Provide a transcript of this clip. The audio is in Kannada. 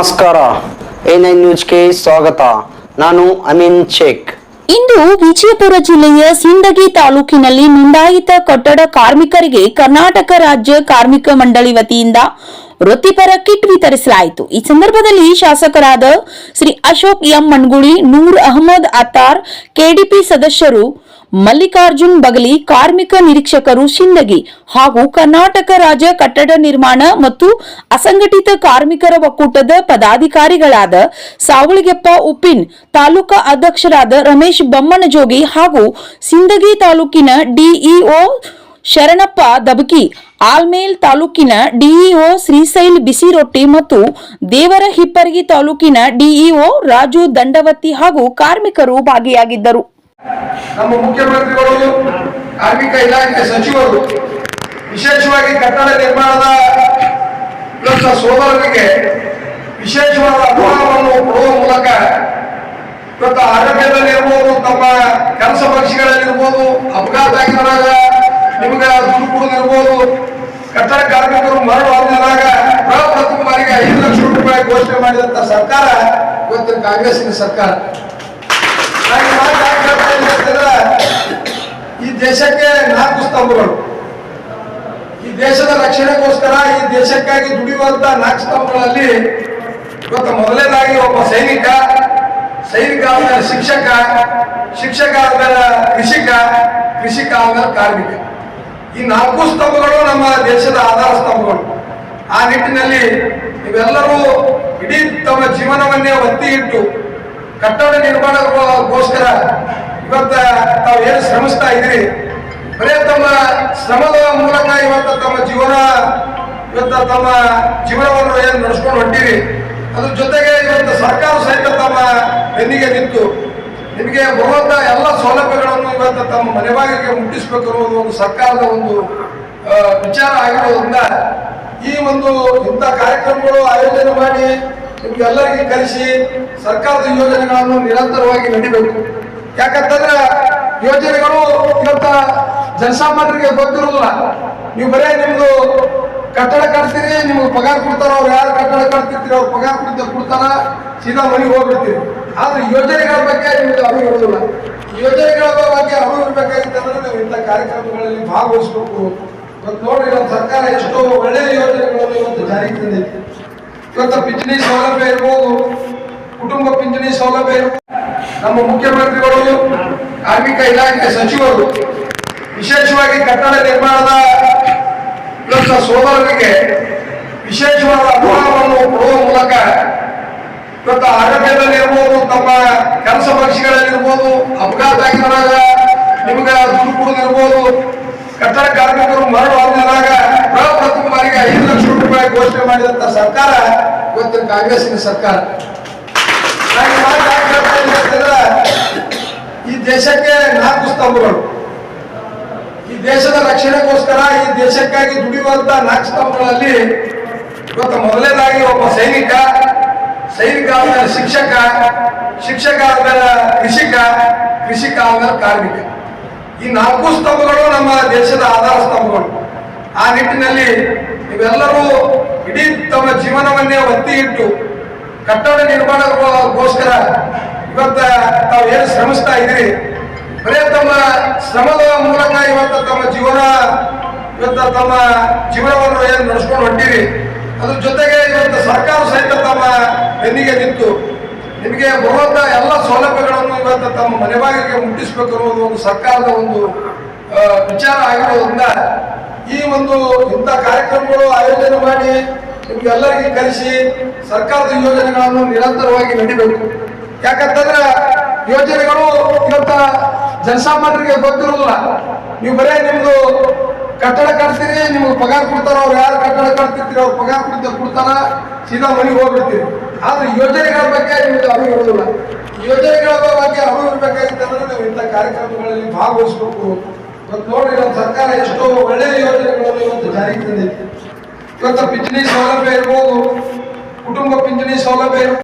ನಮಸ್ಕಾರ. ಎ ನೈನ್ ನ್ಯೂಸ್ಗೆ ಸ್ವಾಗತ. ನಾನು ಅಮೀನ್ ಶೇಖ್. ಇಂದು ವಿಜಯಪುರ ಜಿಲ್ಲೆಯ ಸಿಂದಗಿ ತಾಲೂಕಿನಲ್ಲಿ ನೋಂದಾಯಿತ ಕಟ್ಟಡ ಕಾರ್ಮಿಕರಿಗೆ ಕರ್ನಾಟಕ ರಾಜ್ಯ ಕಾರ್ಮಿಕ ಮಂಡಳಿ ವತಿಯಿಂದ ವೃತ್ತಿಪರ ಕಿಟ್ ವಿತರಿಸಲಾಯಿತು. ಈ ಸಂದರ್ಭದಲ್ಲಿ ಶಾಸಕರಾದ ಶ್ರೀ ಅಶೋಕ್ ಎಂ ಮಣ್ಗುಳಿ, ನೂರ್ ಅಹಮದ್ ಅತಾರ್ ಕೆಡಿಪಿ ಸದಸ್ಯರು ಮಲ್ಲಿಕಾರ್ಜುನ್ ಬಗಲಿ ಕಾರ್ಮಿಕ ನಿರೀಕ್ಷಕರು ಶಿಂದಗಿ ಹಾಗೂ ಕರ್ನಾಟಕ ರಾಜ್ಯ ಕಟ್ಟಡ ನಿರ್ಮಾಣ ಮತ್ತು ಅಸಂಘಟಿತ ಕಾರ್ಮಿಕರ ಒಕ್ಕೂಟದ ಪದಾಧಿಕಾರಿಗಳಾದ ಸಾವಳಿಗೆಪ್ಪ ಉಪ್ಪಿನ್, ತಾಲೂಕಾ ಅಧ್ಯಕ್ಷರಾದ ರಮೇಶ್ ಬೊಮ್ಮನಜೋಗಿ ಹಾಗೂ ಸಿಂದಗಿ ತಾಲೂಕಿನ ಡಿಇಒ ಶರಣಪ್ಪ ದಬಕಿ, ಆಲ್ಮೇಲ್ ತಾಲೂಕಿನ ಡಿಇಒ ಶ್ರೀಶೈಲ್ ಬಿಸಿರೊಟ್ಟಿ ಮತ್ತು ದೇವರ ಹಿಪ್ಪರಗಿ ತಾಲೂಕಿನ ಡಿಇಒ ರಾಜು ದಂಡವತ್ತಿ ಹಾಗೂ ಕಾರ್ಮಿಕರು ಭಾಗಿಯಾಗಿದ್ದರು. ನಮ್ಮ ಮುಖ್ಯಮಂತ್ರಿಗಳು, ಕಾರ್ಮಿಕ ಇಲಾಖೆ ಸಚಿವರು, ವಿಶೇಷವಾಗಿ ಕಟ್ಟಡ ನಿರ್ಮಾಣದ ಸೋದರರಿಗೆ ವಿಶೇಷವಾದ ಅನುಭವವನ್ನು ಕೊಡುವ ಮೂಲಕ ಇವತ್ತು ಆರೋಗ್ಯದಲ್ಲಿರ್ಬೋದು, ತಮ್ಮ ಕೆಲಸ ಪಕ್ಷಿಗಳಲ್ಲಿರ್ಬೋದು ಅಪಘಾತ ಆಗಿದ್ದಾಗ ನಿಮಗೆ ದುಡ್ಡು ಕೊಡೋದಿರ್ಬೋದು ಕಟ್ಟಡ ಕಾರ್ಮಿಕರು ಮರಳು ಹೊಂದಿದಾಗ ಪ್ರಪ್ರಥಮ ಬಾರಿಗೆ ಐದು ಲಕ್ಷ ರೂಪಾಯಿ ಘೋಷಣೆ ಮಾಡಿದಂತ ಸರ್ಕಾರ ಇವತ್ತಿನ ಕಾಂಗ್ರೆಸ್ಸಿನ ಸರ್ಕಾರ. ಅಂತಂದ್ರೆ, ಈ ದೇಶಕ್ಕೆ ನಾಲ್ಕು ಸ್ತಂಭಗಳು. ಈ ದೇಶದ ರಕ್ಷಣೆಗೋಸ್ಕರ ಈ ದೇಶಕ್ಕಾಗಿ ದುಡಿಯುವಂತ ನಾಲ್ಕು ಸ್ತಂಭಗಳಲ್ಲಿ ಇವತ್ತು ಮೊದಲನೇದಾಗಿ ಒಬ್ಬ ಸೈನಿಕ ಸೈನಿಕ ಆದ್ಮೇಲೆ ಶಿಕ್ಷಕ ಶಿಕ್ಷಕ ಆದ್ಮೇಲೆ ಕೃಷಿಕ ಕೃಷಿಕ ಆದ್ಮೇಲೆ ಕಾರ್ಮಿಕ. ಈ ನಾಲ್ಕು ಸ್ತಂಭಗಳು ನಮ್ಮ ದೇಶದ ಆಧಾರ ಸ್ತಂಭಗಳು. ಆ ನಿಟ್ಟಿನಲ್ಲಿ ನೀವೆಲ್ಲರೂ ಇಡೀ ತಮ್ಮ ಜೀವನವನ್ನೇ ಒತ್ತಿ ಇಟ್ಟು ಕಟ್ಟಡ ನಿರ್ಮಾಣಗೋಸ್ಕರ ಇವತ್ತ ತಾವು ಏನು ಶ್ರಮಿಸ್ತಾ ಇದ್ರಿ ಬರೇ ತಮ್ಮ ಶ್ರಮದ ಮೂಲಕ ಇವತ್ತು ತಮ್ಮ ಜೀವನ, ಇವತ್ತ ತಮ್ಮ ಜೀವನವನ್ನು ಏನು ನಡೆಸ್ಕೊಂಡು ಹೊಂಟಿರಿ? ಅದ್ರ ಜೊತೆಗೆ ಇವತ್ತು ಸರ್ಕಾರ ಸಹಿತ ತಮ್ಮ ಬೆನ್ನಿಗೆ ನಿಂತು, ನಿಮಗೆ ಬರುವಂತ ಎಲ್ಲ ಸೌಲಭ್ಯಗಳನ್ನು ಇವತ್ತು ತಮ್ಮ ಮನೆ ಬಾಗಿಲಿಗೆ ಮುಟ್ಟಿಸ್ಬೇಕು ಅನ್ನೋದು ಒಂದು ಸರ್ಕಾರದ ಒಂದು ವಿಚಾರ ಆಗಿರೋದ್ರಿಂದ ಈ ಒಂದು ಇಂಥ ಕಾರ್ಯಕ್ರಮಗಳು ಆಯೋಜನೆ ಮಾಡಿ ನಿಮ್ಗೆಲ್ಲರಿಗೆ ಕಲಿಸಿ ಸರ್ಕಾರದ ಯೋಜನೆಗಳನ್ನು ನಿರಂತರವಾಗಿ ನಡಿಬೇಕು. ಯಾಕಂತಂದ್ರೆ ಯೋಜನೆಗಳು ಇವತ್ತ ಜನಸಾಮಾನ್ಯರಿಗೆ ಗೊತ್ತಿರೋದಿಲ್ಲ ನೀವು ಬರೇ ನಿಮ್ದು ಕಟ್ಟಡ ಕಟ್ತೀರಿ, ನಿಮ್ಗೆ ಪಗಾರ ಕೊಡ್ತಾರ ಅವ್ರು ಯಾರು ಕಟ್ಟಡ ಕಟ್ತಿರ್ತೀರಿ ಅವ್ರು ಪಗಾರ ಕೊಡ್ತ ಕೊಡ್ತಾರ, ಸೀದಾ ಮನೆಗೆ ಹೋಗ್ಬಿಡ್ತೀರಿ. ಆದ್ರೆ ಯೋಜನೆಗಳ ಬಗ್ಗೆ ನಿಮ್ಗೆ ಅರಿವು ಇರೋದಿಲ್ಲ ಯೋಜನೆಗಳ ಬಗ್ಗೆ ಅರಿವು ಇರ್ಬೇಕಾಗಿತ್ತಂದ್ರೆ ನೀವು ಇಂಥ ಕಾರ್ಯಕ್ರಮಗಳಲ್ಲಿ ಭಾಗವಹಿಸ್ಬೇಕು. ಇವತ್ತು ನೋಡಿ, ನಮ್ಮ ಸರ್ಕಾರ ಎಷ್ಟೋ ಒಳ್ಳೆಯ ಯೋಜನೆಗಳನ್ನು ಇವತ್ತು ಜಾರಿಗೆ ತಂದೈತಿ ಇವತ್ತು ಪಿಂಚಣಿ ಸೌಲಭ್ಯ ಇರ್ಬೋದು, ಕುಟುಂಬ ಪಿಂಚಣಿ ಸೌಲಭ್ಯ ಇರ್ಬೋದು. ನಮ್ಮ ಮುಖ್ಯಮಂತ್ರಿಗಳು, ಕಾರ್ಮಿಕ ಇಲಾಖೆ ಸಚಿವರು, ವಿಶೇಷವಾಗಿ ಕಟ್ಟಡ ನಿರ್ಮಾಣದ ವಿರುದ್ಧ ಸೋದರರಿಗೆ ವಿಶೇಷವಾದ ಅನುಭವವನ್ನು ಕೊಡುವ ಮೂಲಕ ಇವತ್ತು ಆರೋಗ್ಯದಲ್ಲಿರ್ಬೋದು, ತಮ್ಮ ಕೆಲಸ ಪಕ್ಷಿಗಳಲ್ಲಿರ್ಬೋದು, ಅಪಘಾತ ಆಗಿದಾಗ ನಿಮಗೆ ದುಡ್ಡು ಕೊಡೋದಿರ್ಬೋದು ಕಟ್ಟಡ ಕಾರ್ಮಿಕರು ಮರಳು ಆದಾಗ ಪ್ರಪ್ರಥಮ ಬಾರಿಗೆ ಐದು ಲಕ್ಷ ರೂಪಾಯಿ ಘೋಷಣೆ ಮಾಡಿದಂತ ಸರ್ಕಾರ ಇವತ್ತಿನ ಕಾಂಗ್ರೆಸ್ಸಿನ ಸರ್ಕಾರ. ಈ ದೇಶಕ್ಕೆ ನಾಲ್ಕು ಸ್ತಂಭಗಳು. ಈ ದೇಶದ ರಕ್ಷಣೆಗೋಸ್ಕರ ಈ ದೇಶಕ್ಕಾಗಿ ದುಡಿಯುವಂತ ನಾಲ್ಕು ಸ್ತಂಭಗಳಲ್ಲಿ ಇವತ್ತು ಮೊದಲನೇದಾಗಿ ಒಬ್ಬ ಸೈನಿಕ ಸೈನಿಕ ಆದ್ಮೇಲೆ ಶಿಕ್ಷಕ ಶಿಕ್ಷಕ ಆದ್ಮೇಲೆ ಕೃಷಿಕ ಕೃಷಿಕ ಆದ್ಮೇಲೆ ಕಾರ್ಮಿಕ. ಈ ನಾಲ್ಕು ಸ್ತಂಭಗಳು ನಮ್ಮ ದೇಶದ ಆಧಾರ ಸ್ತಂಭಗಳು. ಆ ನಿಟ್ಟಿನಲ್ಲಿ ನೀವೆಲ್ಲರೂ ಇಡೀ ತಮ್ಮ ಜೀವನವನ್ನೇ ಒತ್ತಿ ಇಟ್ಟು ಕಟ್ಟಡ ನಿರ್ಮಾಣಗೋಸ್ಕರ ಇವತ್ತ ತಾವು ಏನು ಶ್ರಮಿಸ್ತಾ ಇದ್ದೀರಿ? ಬರೇ ತಮ್ಮ ಶ್ರಮದ ಮೂಲಕ ಇವತ್ತು ತಮ್ಮ ಜೀವನ, ಇವತ್ತು ತಮ್ಮ ಜೀವನವನ್ನು ಏನು ನಡೆಸ್ಕೊಂಡು ಹೊಂಟಿರಿ? ಅದ್ರ ಜೊತೆಗೆ ಇವತ್ತು ಸರ್ಕಾರ ಸಹಿತ ತಮ್ಮ ಬೆನ್ನಿಗೆ ನಿಂತು, ನಿಮಗೆ ಬರುವಂತ ಎಲ್ಲ ಸೌಲಭ್ಯಗಳನ್ನು ಇವತ್ತು ತಮ್ಮ ಮನೆ ಬಾಗಿಲಿಗೆ ಮುಟ್ಟಿಸ್ಬೇಕು ಅನ್ನೋದು ಒಂದು ಸರ್ಕಾರದ ಒಂದು ವಿಚಾರ ಆಗಿರೋದ್ರಿಂದ ಈ ಒಂದು ಇಂಥ ಕಾರ್ಯಕ್ರಮಗಳು ಆಯೋಜನೆ ಮಾಡಿ ನಿಮ್ಗೆಲ್ಲರಿಗೆ ಕಲಿಸಿ ಸರ್ಕಾರದ ಯೋಜನೆಗಳನ್ನು ನಿರಂತರವಾಗಿ ನಡಿಬೇಕು. ಯಾಕಂತಂದ್ರೆ ಯೋಜನೆಗಳು ಇವತ್ತ ಜನಸಾಮಾನ್ಯರಿಗೆ ಗೊತ್ತಿರೋದಿಲ್ಲ ನೀವು ಬರೇ ನಿಮ್ದು ಕಟ್ಟಡ ಕಟ್ತೀರಿ, ನಿಮ್ಗೆ ಪಗಾರ ಕೊಡ್ತಾರ ಅವ್ರು ಯಾರು ಕಟ್ಟಡ ಕಟ್ತಿರ್ತೀರಿ, ಅವ್ರು ಪಗಾರ ಕೊಡ್ತ ಕೊಡ್ತಾರ ಸೀದಾ ಮನೆಗೆ ಹೋಗ್ಬಿಡ್ತೀರಿ. ಆದ್ರೆ ಯೋಜನೆಗಳ ಬಗ್ಗೆ ನಿಮ್ಗೆ ಅರಿವು ಇರೋದಿಲ್ಲ ಯೋಜನೆಗಳ ಬಗ್ಗೆ ಅರಿವು ನಾವು ಇಂಥ ಕಾರ್ಯಕ್ರಮಗಳಲ್ಲಿ ಭಾಗವಹಿಸ್ಬೇಕು. ಇವತ್ತು ನೋಡಿ ನಮ್ಮ ಸರ್ಕಾರ ಎಷ್ಟೋ ಒಳ್ಳೆಯ ಯೋಜನೆಗಳನ್ನು ಇವತ್ತು ಜಾರಿಗೆ ತಂದೈತಿ ಇವತ್ತು ಪಿಂಚಣಿ ಸೌಲಭ್ಯ ಇರ್ಬೋದು ಕುಟುಂಬ ಪಿಂಚಣಿ ಸೌಲಭ್ಯ ಇರ್ಬೋದು